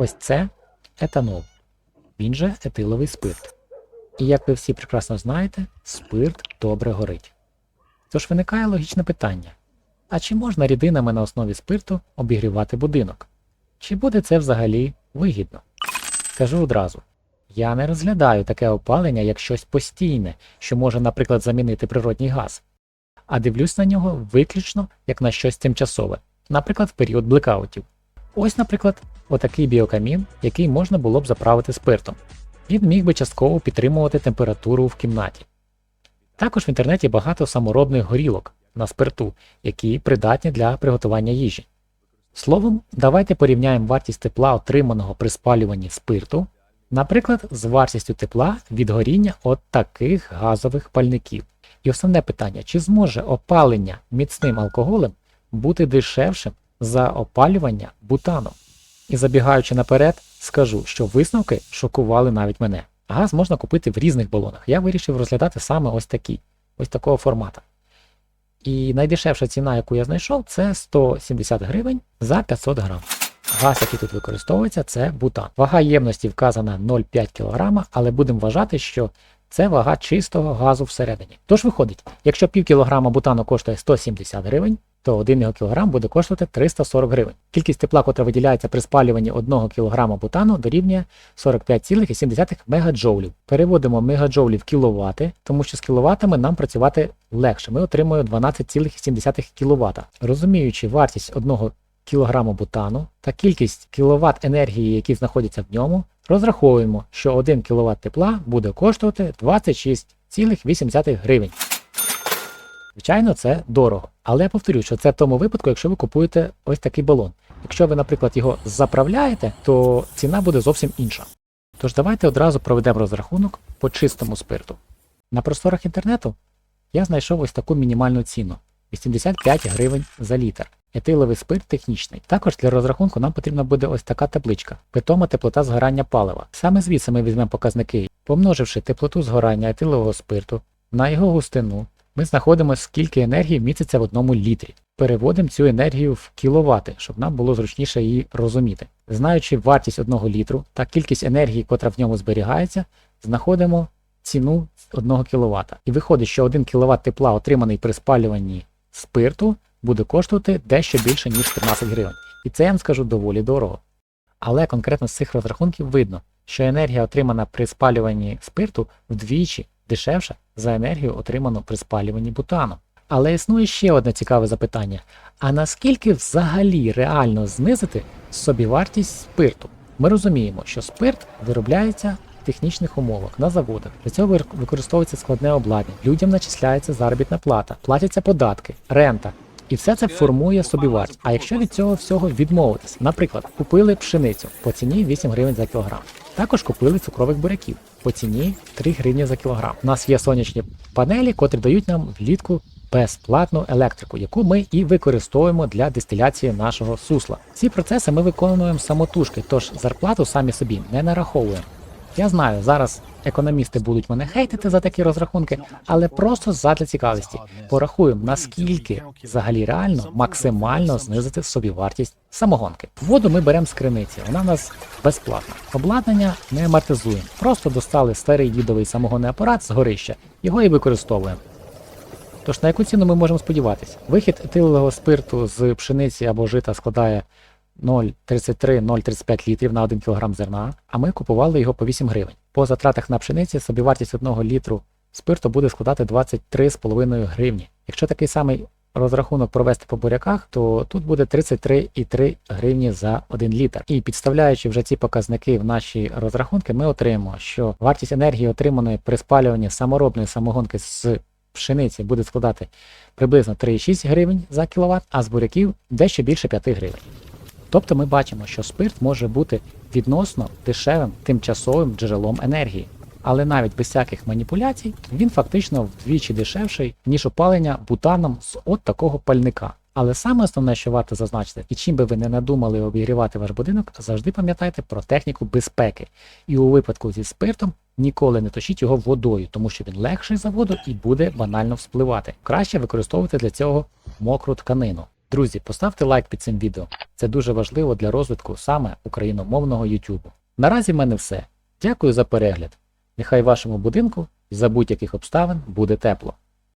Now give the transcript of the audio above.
Ось це етанол. Він же етиловий спирт. І як ви всі прекрасно знаєте, спирт добре горить. Тож виникає логічне питання: а чи можна рідинами на основі спирту обігрівати будинок? Чи буде це взагалі вигідно? Скажу одразу: я не розглядаю таке опалення як щось постійне, що може, наприклад, замінити природній газ, а дивлюсь на нього виключно як на щось тимчасове, наприклад, в період блекаутів. Ось, наприклад, отакий біокамін, який можна було б заправити спиртом. Він міг би частково підтримувати температуру в кімнаті. Також в інтернеті багато саморобних горілок на спирту, які придатні для приготування їжі. Словом, давайте порівняємо вартість тепла, отриманого при спалюванні спирту, наприклад, з вартістю тепла від горіння от таких газових пальників. І основне питання: чи зможе опалення міцним алкоголем бути дешевшим за опалювання бутаном? І забігаючи наперед, скажу, що висновки шокували навіть мене. Газ можна купити в різних балонах. Я вирішив розглядати саме ось такі, ось такого формата. І найдешевша ціна, яку я знайшов, це 170 гривень за 500 грам. Газ, який тут використовується, це бутан. Вага ємності вказана 0,5 кг, але будемо вважати, що це вага чистого газу всередині. Тож виходить, якщо пів кілограма бутану коштує 170 гривень, то 1 його кілограм буде коштувати 340 гривень. Кількість тепла, котра виділяється при спалюванні 1 кг бутану, дорівнює 45,7 мегаджоулів. Переводимо мегаджоулі в кіловати, тому що з кіловатами нам працювати легше. Ми отримуємо 12,7 кВт. Розуміючи вартість 1 кг бутану та кількість кіловат енергії, які знаходяться в ньому, розраховуємо, що 1 кВт тепла буде коштувати 26,8 гривень. Звичайно, це дорого. Але я повторю, що це в тому випадку, якщо ви купуєте ось такий балон. Якщо ви, наприклад, його заправляєте, то ціна буде зовсім інша. Тож давайте одразу проведемо розрахунок по чистому спирту. На просторах інтернету я знайшов ось таку мінімальну ціну 85 гривень за літр. Етиловий спирт технічний. Також для розрахунку нам потрібна буде ось така табличка питома теплота згорання палива. Саме звідси ми візьмемо показники, помноживши теплоту згорання етилового спирту на його густину, ми знаходимо, скільки енергії міститься в одному літрі. Переводимо цю енергію в кіловати, щоб нам було зручніше її розуміти. Знаючи вартість одного літру та кількість енергії, котра в ньому зберігається, знаходимо ціну 1 кВт. І виходить, що 1 кВт тепла, отриманий при спалюванні спирту, буде коштувати дещо більше, ніж 13 гривень. І це я вам скажу доволі дорого. Але конкретно з цих розрахунків видно, що енергія, отримана при спалюванні спирту, вдвічі дешевша за енергію, отриману при спалюванні бутану. Але існує ще одне цікаве запитання: а наскільки взагалі реально знизити собівартість спирту? Ми розуміємо, що спирт виробляється в технічних умовах на заводах. Для цього використовується складне обладнання, людям начисляється заробітна плата, платяться податки, рента. І все це формує собівартість. А якщо від цього всього відмовитись, наприклад, купили пшеницю по ціні 8 гривень за кілограм. Також купили цукрових буряків по ціні 3 гривні за кілограм. У нас є сонячні панелі, котрі дають нам влітку безплатну електрику, яку ми і використовуємо для дистиляції нашого сусла. Ці процеси ми виконуємо самотужки, тож зарплату самі собі не нараховуємо. Я знаю, зараз економісти будуть мене хейтити за такі розрахунки, але просто задля цікавості порахуємо, наскільки взагалі реально максимально знизити собівартість самогонки. Воду ми беремо з криниці, вона в нас безплатна. Обладнання не амортизуємо. Просто достали старий дідовий самогонний апарат з горища, його і використовуємо. Тож на яку ціну ми можемо сподіватися? Вихід етилового спирту з пшениці або жита складає 0,33-0,35 літрів на 1 кг зерна, а ми купували його по 8 гривень. По затратах на пшениці собівартість 1 літру спирту буде складати 23,5 гривні. Якщо такий самий розрахунок провести по буряках, то тут буде 33,3 гривні за 1 літр. І підставляючи вже ці показники в наші розрахунки, ми отримаємо, що вартість енергії, отриманої при спалюванні саморобної самогонки з пшениці буде складати приблизно 3,6 гривень за кіловат, а з буряків дещо більше 5 гривень. Тобто ми бачимо, що спирт може бути відносно дешевим тимчасовим джерелом енергії. Але навіть без всяких маніпуляцій він фактично вдвічі дешевший, ніж опалення бутаном з от такого пальника. Але саме основне, що варто зазначити, і чим би ви не надумали обігрівати ваш будинок, завжди пам'ятайте про техніку безпеки. І у випадку зі спиртом ніколи не точіть його водою, тому що він легший за воду і буде банально вспливати. Краще використовувати для цього мокру тканину. Друзі, поставте лайк під цим відео. Це дуже важливо для розвитку саме україномовного YouTube. Наразі в мене все. Дякую за перегляд. Нехай вашому будинку і за будь-яких обставин буде тепло.